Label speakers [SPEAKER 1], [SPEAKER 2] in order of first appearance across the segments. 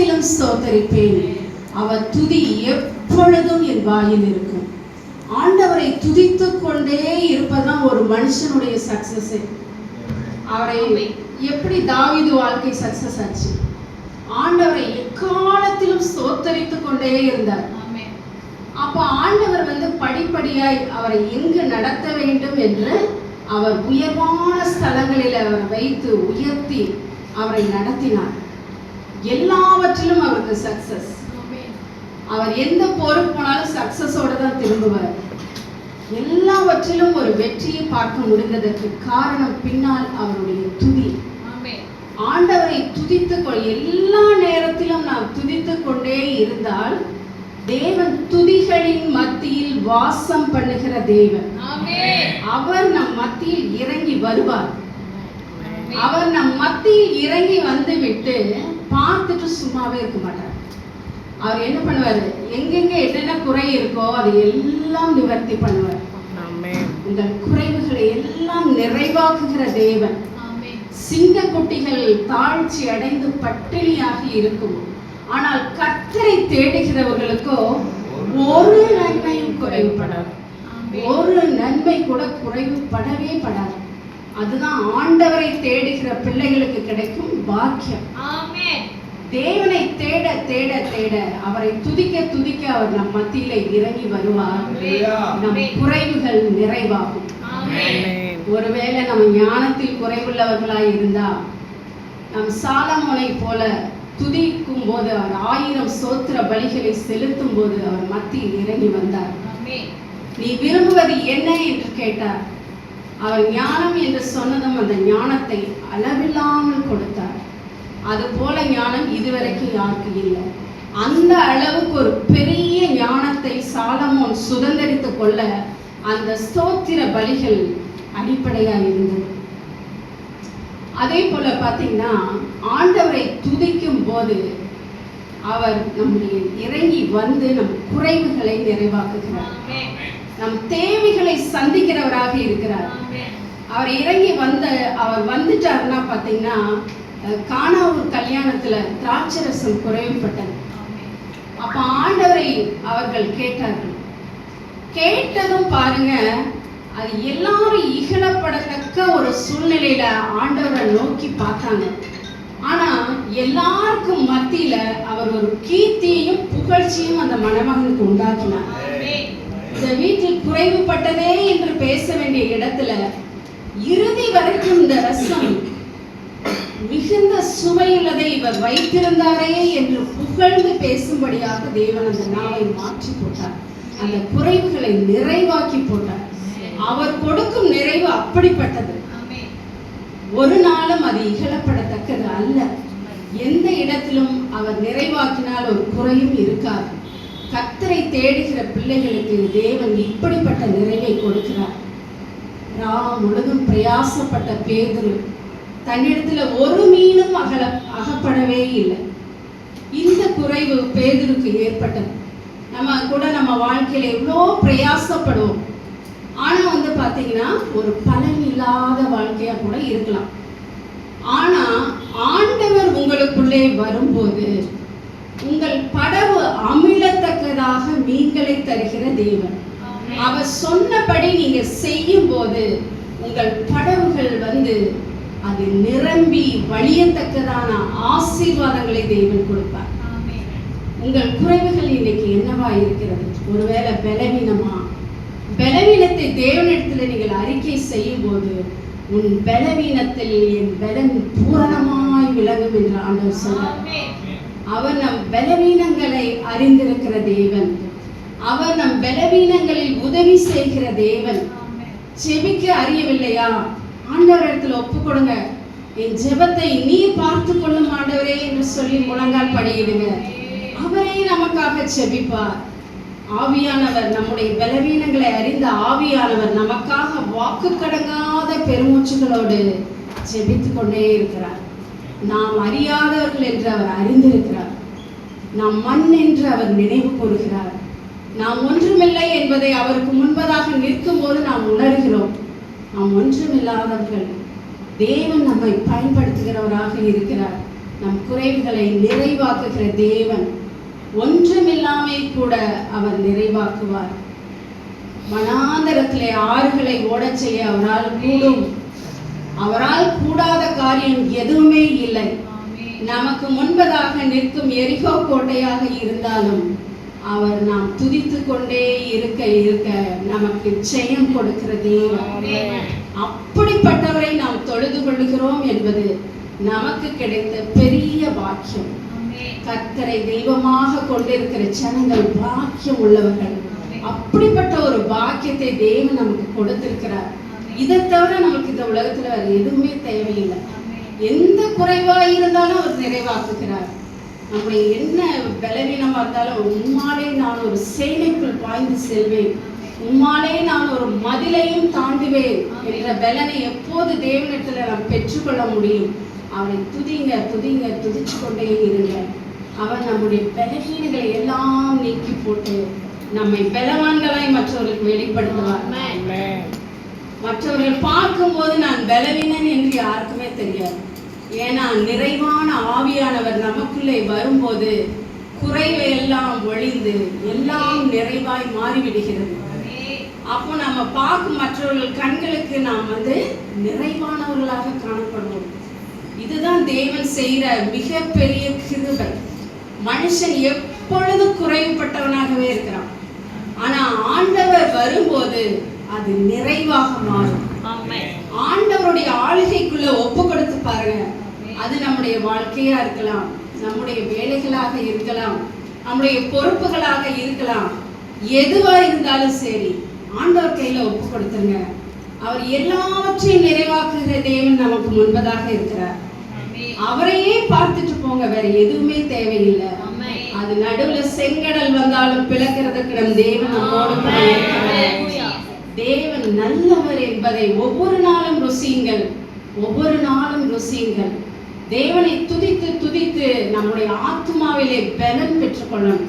[SPEAKER 1] எக்காலத்திலும் ஸ்தோத்தரிப்பேன். அவர் துதி எப்பொழுதும் என் வாயில் இருக்கும். ஆண்டவரை துதித்துக் கொண்டே இருப்பதுதான் ஒரு மனுஷனுடைய சக்சஸ் அவரை எப்படி தாவீது வாழ்க்கை சக்சஸ் ஆச்சு? ஆண்டவரை எக்காலத்திலும் ஸ்தோத்தரித்துக் கொண்டே இருந்தார். அப்ப ஆண்டவர் வந்து படிப்படியாய் அவரை எங்கு நடத்த வேண்டும் என்று அவர் உயர்வான ஸ்தலங்களில் அவரை வைத்து உயர்த்தி அவரை நடத்தினார். எல்லாவற்றிலும் அவருக்கு சக்சஸ் அவர் எந்த போருக்கு போனாலும் சக்சஸோட தான் திரும்புவார். எல்லாவற்றிலும் ஒரு வெற்றியை பார்க்க முடிந்ததற்கு காரணம் பின்னால் அவருடைய துதி. ஆண்டவரை துதித்துக் கொள். எல்லா நேரத்திலும் நாம் துதித்துக் கொண்டே இருந்தால் தேவன் துதிகளின் மத்தியில் வாசம் பண்ணுகிற தேவன். அவர் நம் மத்தியில் இறங்கி வருவார். அவர் நம் மத்தியில் இறங்கி வந்து விட்டு பார்த்துட்டு சும்மாவே இருக்க மாட்டார். அவர் என்ன பண்ணுவாரு? எங்கெங்க என்னென்ன குறை இருக்கோ அதை எல்லாம் நிவர்த்தி பண்ணுவார். உங்கள் குறைவுகளை எல்லாம் நிறைவாக்குகிற தேவன்.
[SPEAKER 2] ஆமென்
[SPEAKER 1] சிங்க குட்டிகள் தாழ்ச்சி அடைந்து பட்டினியாக இருக்கும். ஆனால் கத்தரை தேடுகிறவர்களுக்கோ ஒரு நன்மையும் குறைவுபடாது. ஒரு நன்மை கூட குறைவுபடவே படாது. அதுதான் ஆண்டவரை தேடுகிற பிள்ளைகளுக்கு கிடைக்கும் பாக்கியம்.
[SPEAKER 2] ஆமென்.
[SPEAKER 1] தேவனை தேட தேட தேட அவரை துதிக்க துதிக்க அவர் நம் மத்தியில இறங்கி வருவார். நம் குறைவுகள் நிறைவாகும்.
[SPEAKER 2] ஆமென்
[SPEAKER 1] ஒருவேளை நம்ம ஞானத்தில் குறைவுள்ளவர்களாய் இருந்தா நம் சாலமோனை போல துதிக்கும் போது அவர் ஆயிரம் சோத்திர பலிகளை செலுத்தும் போது அவர் மத்தியில் இறங்கி வந்தார்.
[SPEAKER 2] ஆமென்
[SPEAKER 1] நீ விரும்புவது என்ன என்று கேட்டார். அவர் ஞானம் என்று சொன்னதும் அந்த ஞானத்தை அளவில்லாமல் கொடுத்தார். அது போல ஞானம் இதுவரைக்கும் யாருக்கு இல்லை. அந்த அளவுக்கு ஒரு பெரிய ஞானத்தை சாலமோன் சுதந்திரித்துக் கொள்ள அந்த ஸ்தோத்திர பலிகள் அடிப்படையாக இருந்தது. அதே போல பார்த்தீங்கன்னா ஆண்டவரை துதிக்கும் போது அவர் நம்முடைய இறங்கி வந்து நம் குறைவுகளை நிறைவாக்குகிறார். நம் தேவைகளை சந்திக்கிறவராக இருக்கிறார். அவர் இறங்கி வந்த அவர் வந்துட்டாருன்னா பார்த்தீங்கன்னா அஹ், கானாவூர் கல்யாணத்துல திராட்சரசம் குறைவுபட்டது. அப்ப ஆண்டவரை அவர்கள் கேட்டார்கள். கேட்டதும் பாருங்க அது எல்லாரும் இகழப்படத்தக்க ஒரு சூழ்நிலையில ஆண்டவரை நோக்கி பார்த்தாங்க. ஆனா எல்லாருக்கும் மத்தியில அவர் ஒரு கீர்த்தியையும் புகழ்ச்சியும் அந்த மணமகனுக்கு உண்டாக்கினார். இந்த வீட்டில் குறைவுபட்டதே என்று பேச வேண்டிய இடத்துல இறுதி வரைக்கும் இந்த ரசம் மிகுந்த சுவையுள்ளதை இவர் வைத்திருந்தாரே என்று புகழ்ந்து பேசும்படியாக தேவன் அந்த நாளை மாற்றி போட்டார். அந்த குறைவுகளை நிறைவாக்கி போட்டார். அவர் கொடுக்கும் நிறைவு அப்படிப்பட்டது. ஒரு நாளும் அது இகழப்படத்தக்கது அல்ல. எந்த இடத்திலும் அவர் நிறைவாக்கினால் ஒரு குறையும் இருக்காது. கத்தரை தேடுகிற பிள்ளைகளுக்கு தேவன் இப்படிப்பட்ட நிறைவை கொடுக்கிறார். ராம் முழுதும் பிரயாசப்பட்ட பேதுரு தன்னிடத்துல ஒரு மீனும் அகல அகப்படவே இல்லை. இந்த குறைவு பேதுருக்கு ஏற்பட்டது. நம்ம கூட நம்ம வாழ்க்கையில எவ்வளோ பிரயாசப்படுவோம். ஆனா வந்து பாத்தீங்கன்னா ஒரு பலன் இல்லாத வாழ்க்கையா கூட இருக்கலாம். ஆனா ஆண்டவர் உங்களுக்குள்ளே வரும்போது உங்கள் படவு அமிழத்தக்கதாக மீன்களை தருகிற தேவன். அவர் சொன்னபடி நீங்க செய்யும் போது உங்கள் படவுகள் வந்து அது நிரம்பி வழியத்தக்கதான ஆசீர்வாதங்களை தேவன் கொடுப்பார். உங்கள் குறைவுகள் இன்னைக்கு என்னவா இருக்கிறது? ஒருவேளை பலவீனமா? பலவீனத்தை தேவனிடத்துல நீங்கள் அறிக்கை செய்யும் போது உன் பலவீனத்தில் என் பலன் பூரணமாய் விளங்கும் என்று ஆண்டவர்
[SPEAKER 2] ஆமென்.
[SPEAKER 1] அவர் நம் பலவீனங்களை அறிந்திருக்கிற தேவன். அவர் நம் பலவீனங்களில் உதவி செய்கிற தேவன். செபிக்க அறியவில்லையா? ஆண்டவர் ஒப்பு கொடுங்க. என் ஜெபத்தை நீ பார்த்து கொள்ளும் ஆண்டவரே என்று சொல்லி முழங்கால் படியிடுங்க. அவரே நமக்காக செபிப்பார். ஆவியானவர் நம்முடைய பலவீனங்களை அறிந்த ஆவியானவர் நமக்காக வாக்கு கடங்காத பெருமூச்சுகளோடு செபித்து கொண்டே இருக்கிறார். நாம் அறியாதவர்கள் என்று அவர் அறிந்திருக்கிறார். நாம் மண் என்று அவர் நினைவு கூறுகிறார். நாம் ஒன்றுமில்லை என்பதை அவருக்கு முன்பதாக நிற்கும் போது நாம் உணர்கிறோம். நாம் ஒன்றுமில்லாதவர்கள். தேவன் நம்மை பயன்படுத்துகிறவராக இருக்கிறார். நம் குறைவுகளை நிறைவாக்குகிற தேவன். ஒன்றுமில்லாமே கூட அவர் நிறைவாக்குவார். மனாந்தரத்திலே ஆறுகளை ஓடச் செய்ய அவரால் கூடும். அவரால் கூடாத காரியம் எதுவுமே இல்லை. நமக்கு முன்பதாக நிற்கும் எரிகோ கோட்டையாக இருந்தாலும் அவர் நாம் துதித்து கொண்டே இருக்க இருக்க நமக்கு ஜெயம் கொடுக்கிற தேவன்
[SPEAKER 2] ஆமென்.
[SPEAKER 1] அப்படிப்பட்டவரை நாம் தொழுது கொள்ளுகிறோம் என்பது நமக்கு கிடைத்த பெரிய பாக்கியம்.
[SPEAKER 2] ஆமென்.
[SPEAKER 1] கர்த்தரை தெய்வமாக கொண்டிருக்கிற ஜனங்கள் பாக்கியம் உள்ளவர்கள். அப்படிப்பட்ட ஒரு பாக்கியத்தை தேவன் நமக்கு கொடுத்திருக்கிறார். இதை தவிர நமக்கு இந்த உலகத்துல வேற எதுவுமே தேவையில்லை. எந்த குறைவா இருந்தாலும் அவர் நிறைவாக்குகிறார். நம்முடைய என்ன பலவீனமா இருந்தாலும் உம்மாலே நான் ஒரு சேனைக்குள் பாய்ந்து செல்வேன். உம்மாலே நான் ஒரு மதிலையும் தாண்டுவேன் என்ற பலனை எப்போது தேவனிடத்துல நாம் பெற்றுக்கொள்ள முடியும்? அவரை துதிங்க துதிங்க துதிச்சு கொண்டே இருங்க அவர் நம்முடைய பலவீனங்களை எல்லாம் நீக்கி போட்டு நம்மை பலவான்களாய் மற்றவர்களுக்கு வெளிப்படுத்துவார். மற்றவர்கள் பார்க்கும்போது நான் பலவீனன் என்று யாருக்குமே தெரியாது. ஏன்னா நிறைவான ஆவியானவர் நமக்குள்ளே வரும்போது குறைவை எல்லாம் ஒழிந்து எல்லாம் நிறைவாய் மாறிவிடுகிறது. அப்போ நம்ம பார்க்கும் மற்றவர்கள் கண்களுக்கு நாம் வந்து நிறைவானவர்களாக காணப்படுவோம். இதுதான் தேவன் செய்கிற மிகப்பெரிய கிருபை. மனுஷன் எப்பொழுதும் குறைவுபட்டவனாகவே இருக்கிறான். ஆனா ஆண்டவர் வரும்போது அது நிறைவாக மாறும். ஆண்டவருடைய ஆளுகைக்குள்ள ஒப்பு கொடுத்து பாருங்க. அது நம்முடைய வாழ்க்கையா இருக்கலாம் நம்முடைய வேலைகளாக இருக்கலாம் நம்முடைய பொறுப்புகளாக இருக்கலாம். எதுவா இருந்தாலும் சரி ஆண்டவர் கையில ஒப்பு கொடுத்துருங்க. அவர் எல்லாவற்றையும் நிறைவாக்குகிற தேவன் நமக்கு முன்பதாக இருக்கிறார். அவரையே பார்த்துட்டு போங்க வேற எதுவுமே தேவையில்லை. அது நடுவுல செங்கடல் வந்தாலும் பிளக்கிறதுக்கு நம் தேவன் நம்மோடு தேவன் நல்லவர் என்பதை ஒவ்வொரு நாளும் ருசியுங்கள். ஒவ்வொரு நாளும் ருசியுங்கள். தேவனை துதித்து துதித்து நம்முடைய ஆத்மாவிலே பலன் பெற்றுக்கொள்ளணும்.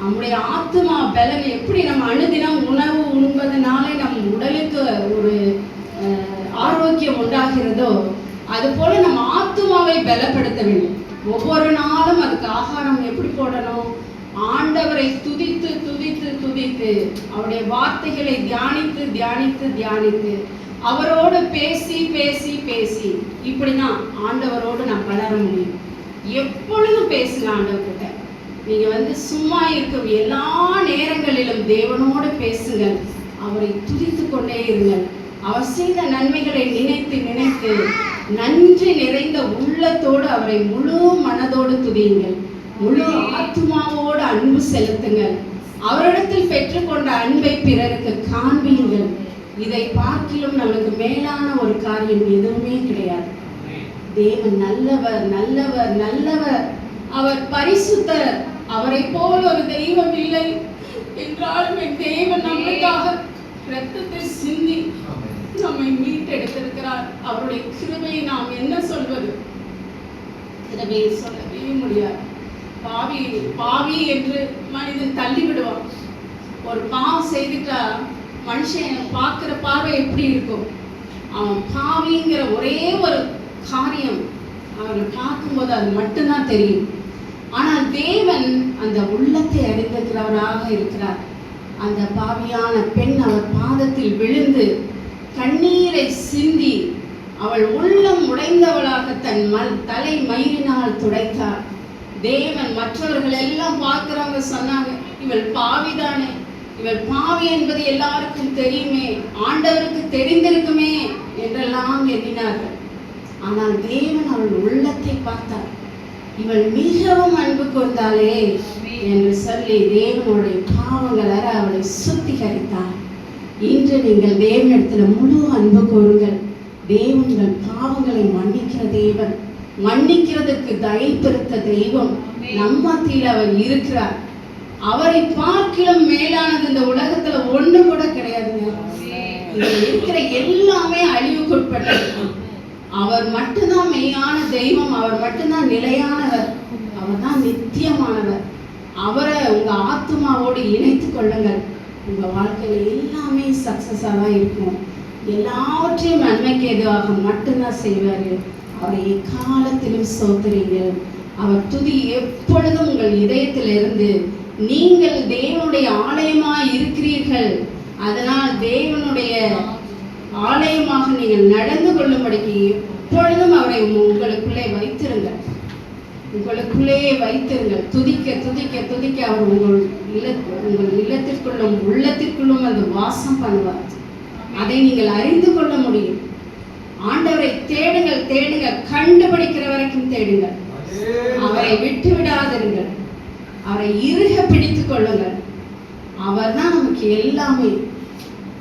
[SPEAKER 1] நம்முடைய ஆத்மா பலன் எப்படி நம்ம அணுதினம் உணவு உண்பதனாலே நம் உடலுக்கு ஒரு ஆரோக்கியம் உண்டாகிறதோ அது போல நம்ம ஆத்மாவை பலப்படுத்த வேண்டும். ஒவ்வொரு நாளும் அதுக்கு ஆகாரம் எப்படி போடணும்? ஆண்டவரை துதித்து துதித்து துதித்து அவருடைய வார்த்தைகளை தியானித்து தியானித்து தியானித்து அவரோடு பேசி பேசி பேசி இப்படி தான் ஆண்டவரோடு நான் வளர முடியும். எப்பொழுதும் பேசுங்க ஆண்டவர்கிட்ட. நீங்கள் வந்து சும்மா இருக்கும் எல்லா நேரங்களிலும் தேவனோடு பேசுங்கள். அவரை துதித்து கொண்டே இருங்கள். அவர் செய்த நன்மைகளை நினைத்து நினைத்து நன்றி நிறைந்த உள்ளத்தோடு அவரை முழு மனதோடு துதியுங்கள். முழு ஆத்மாவோடு அன்பு செலுத்துங்கள். அவரிடத்தில் பெற்றுக்கொண்ட அன்பை பிறருக்கு காண்பியுங்கள். இதை பார்க்கிலும் நம்மளுக்கு மேலான ஒரு காரியம் எதுவுமே கிடையாது. தேவன் நல்லவர் நல்லவர் நல்லவர். அவர் பரிசுத்தர். அவரை போல் ஒரு தெய்வம் இல்லை. என்றாலும் என் தேவன் நம்மளுக்காக ரத்தத்தை சிந்தி நம்மை மீட்டெடுத்திருக்கிறார். அவருடைய கிருபையை நாம் என்ன சொல்வது? கிருபையை சொல்லவே முடியாது. பாவி பாவி என்று மனிதன் தள்ளி விடுவான் ஒரு பாவம் செய்துட்டா மனுஷன் பார்க்குற பார்வை எப்படி இருக்கும்? அவன் பாவிங்கிற ஒரே ஒரு காரியம் அவனை பார்க்கும்போது அது மட்டும்தான் தெரியும். ஆனால் தேவன் அந்த உள்ளத்தை அறிந்திருக்கிறவராக இருக்கிறார். அந்த பாவியான பெண் அவர் பாதத்தில் விழுந்து கண்ணீரை சிந்தி அவள் உள்ளம் உடைந்தவளாக தன் மல் தலை மயிரினால் துடைத்தார். தேவன் மற்றவர்கள் எல்லாம் பார்க்கிறவங்க சொன்னாங்க இவள் பாவிதானே இவள் பாவி என்பது எல்லாருக்கும் தெரியுமே ஆண்டவருக்கு தெரிந்திருக்குமே என்றெல்லாம் எண்ணினார்கள். ஆனால் தேவன் அவள் உள்ளத்தை பார்த்தார். இவள் மிகவும் அன்பு கொண்டாளே என்று சொல்லி தேவனுடைய பாவங்களற அவளை சுத்திகரித்தார். இன்று நீங்கள் தேவனிடத்துல முழு அன்பு கூறுங்கள் தேவன்கள் பாவங்களை மன்னிக்கிற தேவன். மன்னிக்கிறதுக்கு தயை தெய்வம் நம் மத்தியில் அவர் இருக்கிறார். அவரை பார்க்கிலும் மேலானது இந்த உலகத்துல ஒண்ணு கூட கிடையாதுங்க. இருக்கிற எல்லாமே அழிவுக்குட்பட்டது. அவர் மட்டும்தான் மெய்யான தெய்வம் அவர் மட்டும்தான் நிலையானவர் அவர் தான் நித்தியமானவர். அவரை உங்க ஆத்மாவோடு இணைத்து கொள்ளுங்கள். உங்க வாழ்க்கையில எல்லாமே சக்சஸாக தான் இருக்கும். எல்லாவற்றையும் நன்மைக்கு எதுவாக மட்டும்தான் செய்வாரு அவரை எக்காலத்திலும் சோதரிங்கள் அவர் துதி எப்பொழுதும் உங்கள் இதயத்திலிருந்து நீங்கள் தேவனுடைய ஆலயமாய் இருக்கிறீர்கள். அதனால் தேவனுடைய ஆலயமாக நீங்கள் நடந்து கொள்ளும்படிக்கு எப்பொழுதும் அவரை உங்களுக்குள்ளே வைத்திருங்கள். உங்களுக்குள்ளே வைத்திருங்கள். துதிக்க துதிக்க துதிக்க அவர் உங்கள் இல்ல உங்கள் இல்லத்திற்குள்ளும் உள்ளத்திற்குள்ளும் அது வாசம் பண்ணுவார். அதை நீங்கள் அறிந்து கொள்ள முடியும். ஆண்டவரை தேடுங்கள் தேடுங்கள். கண்டுபிடிக்கிற வரைக்கும் தேடுங்கள். அவரை விட்டு விடாதிருங்கள் அவரை இறுக பிடித்துக் கொள்ளுங்கள். அவர்தான் நமக்கு எல்லாமே.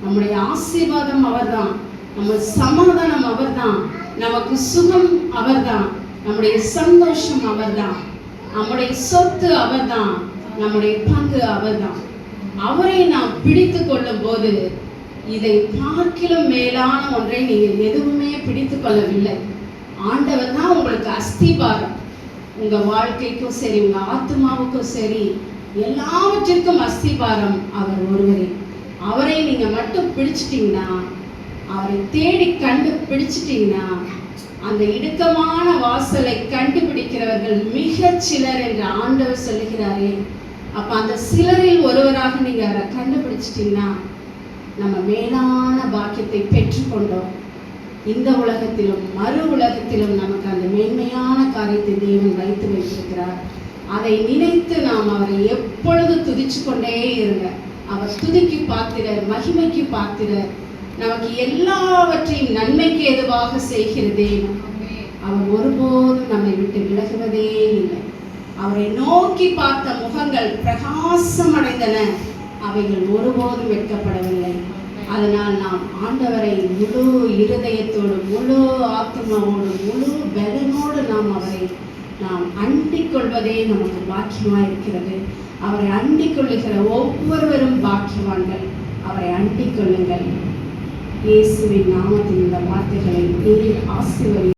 [SPEAKER 1] நம்முடைய ஆசீர்வாதம் அவர் தான் நம்ம சமாதானம் அவர்தான். நமக்கு சுகம் அவர் தான் நம்முடைய சந்தோஷம் அவர் தான் நம்முடைய சொத்து அவர் தான் நம்முடைய பங்கு அவர் தான் அவரை நாம் பிடித்து கொள்ளும் போது இதை பார்க்கிலும் மேலான ஒன்றை நீங்கள் எதுவுமே பிடித்து கொள்ளவில்லை. ஆண்டவர் தான் உங்களுக்கு அஸ்திபாரம். உங்க வாழ்க்கைக்கும் சரி உங்க ஆத்மாவுக்கும் சரி எல்லாவற்றிற்கும் அஸ்திபாரம் அவர் ஒருவரே. அவரை நீங்க மட்டும் பிடிச்சிட்டீங்கன்னா அவரை தேடி கண்டு பிடிச்சிட்டீங்கன்னா அந்த இடுக்கமான வாசலை கண்டுபிடிக்கிறவர்கள் மிக சிலர் என்று ஆண்டவர் சொல்லுகிறாரே. அப்ப அந்த சிலரில் ஒருவராக நீங்க அவரை கண்டுபிடிச்சிட்டீங்கன்னா நம்ம மேலான பாக்கியத்தை பெற்றுக்கொண்டோம். இந்த உலகத்திலும் மறு உலகத்திலும் நமக்கு அந்த மேன்மையான காரியத்தை தேவன் வைத்து வைத்திருக்கிறார். அதை நினைத்து நாம் அவரை எப்பொழுது துதிச்சு கொண்டே இருங்க. அவர் துதிக்கு பாத்திரர் மகிமைக்கு பாத்திரர். நமக்கு எல்லாவற்றையும் நன்மைக்கு எதுவாக செய்கிற அவர் ஒருபோதும் நம்மை விட்டு விலகுவதே இல்லை. அவரை நோக்கி பார்த்த முகங்கள் பிரகாசம் அடைந்தன. அவைகள் ஒருபோதும் வெட்கப்படவில்லை. அதனால் நாம் ஆண்டவரை முழு இருதயத்தோடு முழு ஆத்மாவோடு முழு பலனோடு நாம் அவரை நாம் அண்டிக் கொள்வதே நமக்கு பாக்கியமாக இருக்கிறது அவரை அண்டிக் கொள்ளுகிற ஒவ்வொருவரும் பாக்கியவான்கள். அவரை அண்டிக் கொள்ளுங்கள். இயேசுவின் நாமத்தில் இந்த வார்த்தைகளை நீர் ஆசிர்வதி